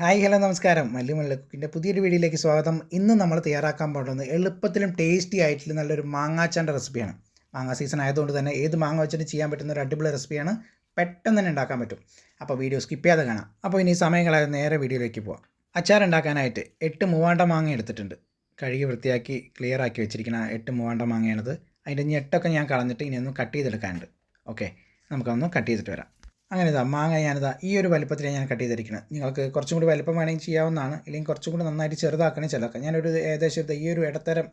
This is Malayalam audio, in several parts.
ഹായ് ഹലോ നമസ്കാരം. മല്ലിമല്ല കുക്കിന്റെ പുതിയൊരു വീഡിയോയിലേക്ക് സ്വാഗതം. ഇന്ന് നമ്മൾ തയ്യാറാക്കാൻ പോകുന്നത് എളുപ്പത്തിലും ടേസ്റ്റി ആയിട്ടുള്ള നല്ലൊരു മാങ്ങാച്ചാന്റെ റെസിപ്പിയാണ്. മാങ്ങ സീസൺ ആയതുകൊണ്ട് തന്നെ ഏത് മാങ്ങ വെച്ചിട്ട് ചെയ്യാൻ പറ്റുന്ന ഒരു അടിപൊളി റെസിപ്പിയാണ്. പെട്ടെന്ന് തന്നെ ഉണ്ടാക്കാൻ പറ്റും. അപ്പോൾ വീഡിയോ സ്കിപ്പ് ചെയ്യാതെ കാണാം. അപ്പോൾ ഇനി സമയം കളയാതെ നേരെ വീഡിയോയിലേക്ക് പോവാം. അച്ചാർ ഉണ്ടാക്കാനായിട്ട് എട്ട് മൂവാണ്ട മാങ്ങ എടുത്തിട്ടുണ്ട്. കഴുകി വൃത്തിയാക്കി ക്ലിയർ ആക്കി വെച്ചിരിക്കുന്ന എട്ട് മൂവാണ്ട മാങ്ങയാണിത്. അതിന്റെ ഞെട്ടൊക്കെ ഞാൻ കളഞ്ഞിട്ട് ഇനി ഒന്ന് കട്ട് ചെയ്തെടുക്കാനുണ്ട്. ഓക്കെ നമുക്കൊന്ന് കട്ട് ചെയ്തിട്ട് വരാം. അങ്ങനെ ഇതാ മാങ്ങ ഞാനിതാ ഈ ഒരു വലുപ്പത്തിലാണ് ഞാൻ കട്ട് ചെയ്തിരിക്കുന്നത് നിങ്ങൾക്ക് കുറച്ചും കൂടി വലുപ്പം വേണമെങ്കിൽ ചെയ്യാവുന്നതാണ്. ഇല്ലെങ്കിൽ കുറച്ചും കൂടി നന്നായിട്ട് ചെറുതാക്കണേ ചെറുതാക്കാം ഞാനൊരു ഏകദേശം ഈ ഒരു ഇടത്തരം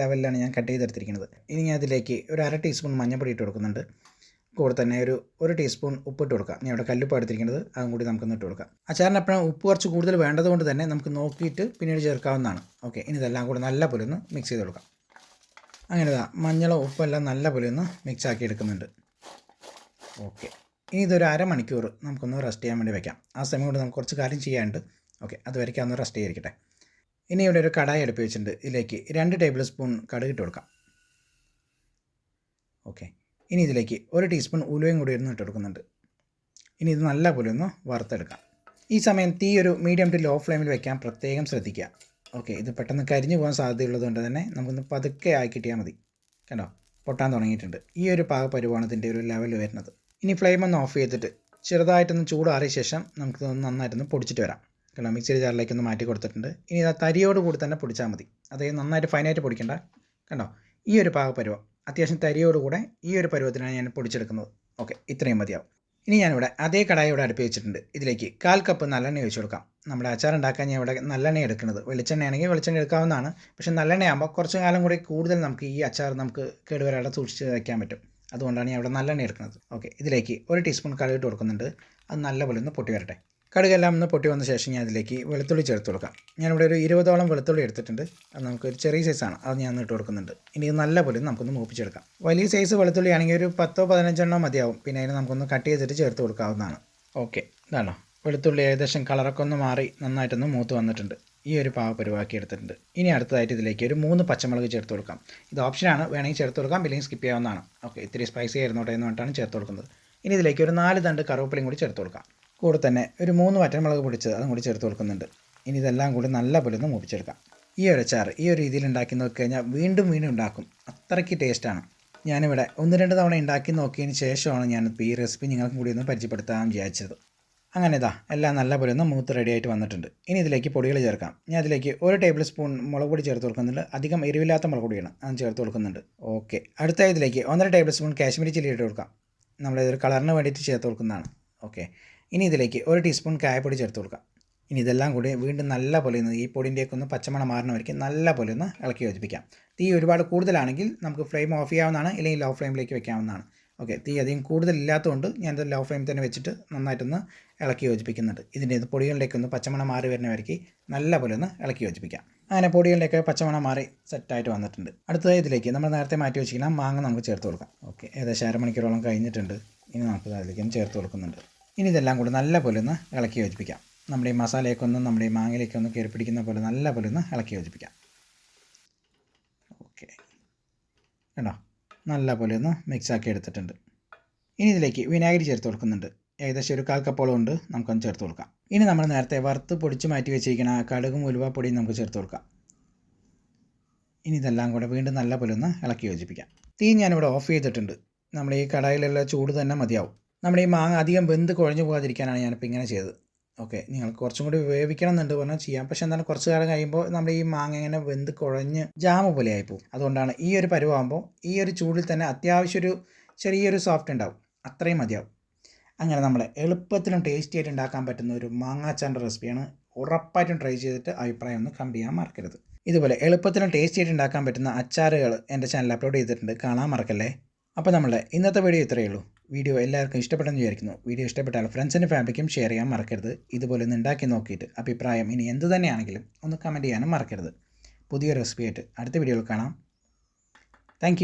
ലെവലിലാണ് ഞാൻ കട്ട് ചെയ്തെടുത്തിരിക്കുന്നത് ഇനി ഞാൻ അതിലേക്ക് ഒരു അര ടീസ്പൂൺ മഞ്ഞൾപ്പൊടി ഇട്ട് കൊടുക്കുന്നുണ്ട്. കൂടെ തന്നെ ഒരു ഒരു ടീസ്പൂൺ ഉപ്പ് ഇട്ട് കൊടുക്കാം. ഞാൻ ഇവിടെ കല്ലുപ്പ് എടുത്തിരിക്കുന്നത് അതും കൂടി നമുക്കൊന്ന് ഇട്ട് കൊടുക്കാം. അച്ചാറിന് എപ്പോഴും ഉപ്പ് കുറച്ച് കൂടുതൽ വേണ്ടതുകൊണ്ട് തന്നെ നമുക്ക് നോക്കിയിട്ട് പിന്നീട് ചേർക്കാവുന്നതാണ്. ഓക്കെ ഇനി ഇതെല്ലാം കൂടി നല്ല പോലെ ഒന്ന് മിക്സ് ചെയ്ത് കൊടുക്കാം. അങ്ങനെ ഇതാ മഞ്ഞളും ഉപ്പെല്ലാം നല്ല പോലെ ഒന്ന് മിക്സ് ആക്കി എടുക്കുന്നുണ്ട്. ഓക്കെ. ഇനി ഇതൊരു അരമണിക്കൂർ നമുക്കൊന്ന് റെസ്റ്റ് ചെയ്യാൻ വേണ്ടി വെക്കാം. ആ സമയം കൊണ്ട് നമുക്ക് കുറച്ച് കാര്യം ചെയ്യാനുണ്ട്. ഓക്കെ അതുവരയ്ക്ക് ഒന്ന് റെസ്റ്റ് ചെയ്തിരിക്കട്ടെ. ഇനി ഇവിടെ ഒരു കടായി അടുപ്പ് വെച്ചിട്ടുണ്ട് ഇതിലേക്ക് രണ്ട് ടേബിൾ സ്പൂൺ കടുക് ഇട്ട് കൊടുക്കാം. ഓക്കെ ഇനി ഇതിലേക്ക് ഒരു ടീസ്പൂൺ ഉലുവയും കൂടി ഇരുന്ന് ഇട്ട് കൊടുക്കുന്നുണ്ട്. ഇനി ഇത് നല്ല പോലെ ഒന്ന് വറുത്തെടുക്കാം. ഈ സമയം തീ ഒരു മീഡിയം ടു ലോ ഫ്ലെയിമിൽ വെക്കാൻ പ്രത്യേകം ശ്രദ്ധിക്കുക. ഓക്കെ ഇത് പെട്ടെന്ന് കരിഞ്ഞു പോകാൻ സാധ്യതയുള്ളതുകൊണ്ട് തന്നെ നമുക്കൊന്ന് പതുക്കെ ആക്കിയിട്ടാൽ മതി. കണ്ടോ? പൊട്ടാൻ തുടങ്ങിയിട്ടുണ്ട്. ഈ ഒരു പാക പരുവാണ് ഇതിന്റെ ഒരു ലെവൽ വരുന്നത്. ഇനി ഫ്ലെയിം ഒന്ന് ഓഫ് ചെയ്തിട്ട് ചെറുതായിട്ടൊന്ന് ചൂടാറിയ ശേഷം നമുക്ക് നന്നായിട്ടൊന്ന് പൊടിച്ചിട്ട് വരാം. കാരണം മിക്സി ജാറിലേക്ക് ഒന്ന് മാറ്റി കൊടുത്തിട്ടുണ്ട്. ഇനി ഇത് തരിയോട് കൂടി തന്നെ പൊടിച്ചാൽ മതി. അതായത് നന്നായിട്ട് ഫൈനായിട്ട് പൊടിക്കണ്ട. കണ്ടോ? ഈ ഒരു പാക പരുവം. അത്യാവശ്യം തരിയോട് കൂടെ ഈ ഒരു പരുവത്തിനാണ് ഞാൻ പൊടിച്ചെടുക്കുന്നത്. ഓക്കെ ഇത്രയും മതിയാവും. ഇനി ഞാനിവിടെ അതേ കടായി ഇവിടെ അടുപ്പി വെച്ചിട്ടുണ്ട്. ഇതിലേക്ക് കാൽ കപ്പ് നല്ലെണ്ണ ഒഴിച്ചു കൊടുക്കാം. നമ്മുടെ അച്ചാർ ഉണ്ടാക്കാൻ ഞാൻ ഇവിടെ നല്ലെണ്ണ എടുക്കുന്നത്. വെളിച്ചെണ്ണയാണെങ്കിൽ വെളിച്ചെണ്ണ എടുക്കാവുന്നതാണ്. പക്ഷേ നല്ലെണ്ണയാകുമ്പോൾ കുറച്ച് കാലം കൂടി കൂടുതൽ നമുക്ക് ഈ അച്ചാർ നമുക്ക് കേടുവരാതെ സൂക്ഷിച്ച് വയ്ക്കാൻ പറ്റും. അതുകൊണ്ടാണ് ഞാൻ ഇവിടെ നല്ലെണ്ണ എടുക്കുന്നത്. ഓക്കെ ഇതിലേക്ക് ഒരു ടീസ്പൂൺ കടുക് ഇട്ട് കൊടുക്കുന്നുണ്ട്. അത് നല്ലപോലെ ഒന്ന് പൊട്ടി വരട്ടെ. കടുകെല്ലാം ഒന്ന് പൊട്ടി വന്ന ശേഷം ഞാൻ അതിലേക്ക് വെളുത്തുള്ളി ചേർത്ത് കൊടുക്കാം. ഞാനിവിടെ ഒരു ഇരുപതോളം വെളുത്തുള്ളി എടുത്തിട്ടുണ്ട്. അത് നമുക്ക് ഒരു ചെറിയ സൈസാണ് അത് ഞാൻ ഇട്ട് കൊടുക്കുന്നുണ്ട്. ഇനി ഇത് നല്ലപോലെ നമുക്കൊന്ന് മൂപ്പിച്ചെടുക്കാം. വലിയ സൈസ് വെളുത്തുള്ളി ആണെങ്കിൽ ഒരു പത്തോ പതിനഞ്ചെണ്ണോ മതിയാവും. പിന്നെ അതിന് നമുക്കൊന്ന് കട്ട് ചെയ്തിട്ട് ചേർത്ത് കൊടുക്കാവുന്നതാണ്. ഓക്കെ ഇതാണോ? വെളുത്തുള്ളി ഏകദേശം കളറൊക്കെ ഒന്ന് മാറി നന്നായിട്ടൊന്ന് മൂത്ത് വന്നിട്ടുണ്ട്. ഈ ഒരു പരിവാക്കി എടുത്തിട്ടുണ്ട്. ഇനി അടുത്തതായിട്ട് ഇതിലേക്ക് ഒരു മൂന്ന് പച്ചമുളക് ചേർത്ത് കൊടുക്കാം. ഇത് ഓപ്ഷനാണ് വേണമെങ്കിൽ ചേർത്ത് കൊടുക്കാം. ഇല്ലെങ്കിൽ സ്കിപ്പ് ചെയ്യാവുന്നതാണ്. ഓക്കെ ഇത്തിരി സ്പൈസി ആയിരുന്നോട്ടെ എന്ന് പറഞ്ഞിട്ടാണ് ചേർത്ത് കൊടുക്കുന്നത്. ഇനി ഇതിലേക്ക് ഒരു നാല് തണ്ട് കറുവപ്പലയും കൂടി ചേർത്ത് കൊടുക്കാം. കൂടെ തന്നെ ഒരു മൂന്ന് വറ്റൻമുളക് പൊടിച്ചത് അതും കൂടി ചേർത്ത് കൊടുക്കുന്നുണ്ട്. ഇനി ഇതെല്ലാം കൂടി നല്ല പോലെ ഒന്ന് മൂപ്പിച്ചെടുക്കാം. ഈ ഒരു അച്ചാർ ഈ ഒരു രീതിയിൽ ഉണ്ടാക്കി നോക്കി കഴിഞ്ഞാൽ വീണ്ടും വീണ്ടും ഉണ്ടാക്കും. അത്രയ്ക്ക് ടേസ്റ്റാണ് ഞാനിവിടെ ഒന്ന് രണ്ട് തവണ ഉണ്ടാക്കി നോക്കിയതിന് ശേഷമാണ് ഞാനിപ്പോൾ ഈ റെസിപ്പി നിങ്ങൾക്കും കൂടി ഒന്ന് പരിചയപ്പെടുത്താൻ വിചാരിച്ചത്. അങ്ങനെ ഇതാ എല്ലാം നല്ലപോലെ ഒന്ന് മൂത്ത് റെഡി ആയിട്ട് വന്നിട്ടുണ്ട്. ഇനി ഇതിലേക്ക് പൊടികൾ ചേർക്കാം. ഞാൻ അതിലേക്ക് ഒരു ടേബിൾ സ്പൂൺ മുളക് പൊടി ചേർത്ത് കൊടുക്കുന്നുണ്ട്. അധികം എരിവില്ലാത്ത മുളക് പൊടിയാണ്. അത് ചേർത്ത് കൊടുക്കുന്നുണ്ട്. ഓക്കെ അടുത്ത ഇതിലേക്ക് ഒന്നര ടേബിൾ സ്പൂൺ കാശ്മീരി ചില്ലി ഇട്ട് കൊടുക്കാം. നമ്മളിതൊരു കളറിന് വേണ്ടിയിട്ട് ചേർത്ത് കൊടുക്കുന്നതാണ്. ഓക്കെ ഇനി ഇതിലേക്ക് ഒരു ടീസ്പൂൺ കായപ്പൊടി ചേർത്ത് കൊടുക്കാം. ഇനി ഇതെല്ലാം കൂടി വീണ്ടും നല്ല പോലെ ഒന്ന് ഈ പൊടിന്റെയൊക്കെ ഒന്ന് പച്ചമണം മാറണമായിരിക്കും നല്ല പോലെ ഒന്ന് ഇളക്കി യോജിപ്പിക്കാം. തീ ഒരുപാട് കൂടുതലാണെങ്കിൽ നമുക്ക് ഫ്ലെയിം ഓഫ് ചെയ്യാവുന്നതാണ് ഇല്ലെങ്കിൽ ലോ ഫ്ലെയിമിലേക്ക് വെക്കാവുന്നതാണ്. ഓക്കെ തീ അധികം കൂടുതലില്ലാത്തതുകൊണ്ട് ഞാൻ ലോ ഫ്ലെയിം തന്നെ വെച്ചിട്ട് നന്നായിട്ടൊന്ന് ഇളക്കി യോജിപ്പിക്കുന്നുണ്ട്. ഇതിന്റെ ഇത് പൊടികളിലേക്ക് ഒന്ന് പച്ചമണം മാറി വരുന്ന വരയ്ക്ക് നല്ല പോലെ ഒന്ന് ഇളക്കി യോജിപ്പിക്കാം. അങ്ങനെ പൊടികളിലേക്ക് പച്ചമണം മാറി സെറ്റായിട്ട് വന്നിട്ടുണ്ട്. അടുത്തതായി ഇതിലേക്ക് നമ്മൾ നേരത്തെ മാറ്റി വെച്ചിരിക്കുന്ന മാങ്ങ നമുക്ക് ചേർത്ത് കൊടുക്കാം. ഓക്കെ ഏകദേശം അരമണിക്കൂറോളം കഴിഞ്ഞിട്ടുണ്ട്. ഇനി നമുക്ക് അതിലേക്കും ചേർത്ത് കൊടുക്കുന്നുണ്ട്. ഇനി ഇതെല്ലാം കൂടി നല്ല പോലെ ഒന്ന് ഇളക്കി യോജിപ്പിക്കാം. നമ്മുടെ ഈ മസാലയൊക്കെ ഒന്ന് നമ്മുടെ ഈ മാങ്ങയിലേക്ക് ഒന്ന് കയറി പിടിക്കുന്ന പോലെ നല്ല പോലെ ഒന്ന് ഇളക്കി യോജിപ്പിക്കാം. ഓക്കെ. കേട്ടോ നല്ല പോലെ ഒന്ന് മിക്സാക്കി എടുത്തിട്ടുണ്ട്. ഇനി ഇതിലേക്ക് വിനാഗിരി ചേർത്ത് കൊടുക്കുന്നുണ്ട്. ഏകദേശം ഒരു കാൽ കപ്പോളം ഉണ്ട്. നമുക്കൊന്ന് ചേർത്ത് കൊടുക്കാം. ഇനി നമ്മൾ നേരത്തെ വറുത്ത് പൊടിച്ച് മാറ്റി വെച്ചിരിക്കുന്ന കടുകും ഉലുവപ്പൊടിയും നമുക്ക് ചേർത്ത് കൊടുക്കാം. ഇനി ഇതെല്ലാം കൂടെ വീണ്ടും നല്ല പോലെ ഒന്ന് ഇളക്കി യോജിപ്പിക്കാം. തീ ഞാനിവിടെ ഓഫ് ചെയ്തിട്ടുണ്ട്. നമ്മൾ ഈ കടായിലുള്ള ചൂട് തന്നെ മതിയാവും. നമ്മുടെ ഈ മാങ്ങ അധികം വെന്ത് കുഴഞ്ഞു പോകാതിരിക്കാനാണ് ഞാനിപ്പോൾ ഇങ്ങനെ ചെയ്തത്. ഓക്കെ നിങ്ങൾക്ക് കുറച്ചും കൂടി വേവിക്കണം എന്നുണ്ട് പറഞ്ഞാൽ ചെയ്യാം. പക്ഷെ എന്താണ് കുറച്ച് കാലം കഴിയുമ്പോൾ നമ്മുടെ ഈ മാങ്ങ ഇങ്ങനെ വെന്ത് കുഴഞ്ഞ് ജാമ പോലെ ആയിപ്പോവും. അതുകൊണ്ടാണ് ഈ ഒരു പരുവാകുമ്പോൾ ഈ ഒരു ചൂടിൽ തന്നെ അത്യാവശ്യം ഒരു ചെറിയൊരു സോഫ്റ്റ് ഉണ്ടാവും. അത്രയും മതിയാവും. അങ്ങനെ നമ്മൾ എളുപ്പത്തിലും ടേസ്റ്റി ആയിട്ട് ഉണ്ടാക്കാൻ പറ്റുന്ന ഒരു മാങ്ങാച്ചാന്റെ റെസിപ്പിയാണ് ഉറപ്പായിട്ടും ട്രൈ ചെയ്തിട്ട് അഭിപ്രായം ഒന്ന് കമന്റ് ചെയ്യാൻ മറക്കരുത്. ഇതുപോലെ എളുപ്പത്തിലും ടേസ്റ്റി ആയിട്ട് ഉണ്ടാക്കാൻ പറ്റുന്ന അച്ചാറുകൾ എന്റെ ചാനൽ അപ്ലോഡ് ചെയ്തിട്ടുണ്ട്. കാണാൻ മറക്കല്ലേ? അപ്പോൾ നമ്മളുടെ ഇന്നത്തെ വീഡിയോ ഇത്രയേ ഉള്ളൂ. വീഡിയോ എല്ലാവർക്കും ഇഷ്ടപ്പെട്ടെന്ന് വിചാരിക്കുന്നു. വീഡിയോ ഇഷ്ടപ്പെട്ടാൽ ഫ്രണ്ട്സിന്റെ ഫാമിലിക്കും ഷെയർ ചെയ്യാൻ മറക്കരുത്. ഇതുപോലെ ഒന്ന് ഉണ്ടാക്കി നോക്കിയിട്ട് അഭിപ്രായം ഇനി എന്ത് തന്നെയാണെങ്കിലും ഒന്ന് കമന്റ് ചെയ്യാനും മറക്കരുത്. പുതിയ റെസിപ്പിയായിട്ട് അടുത്ത വീഡിയോയിൽ കാണാം. താങ്ക്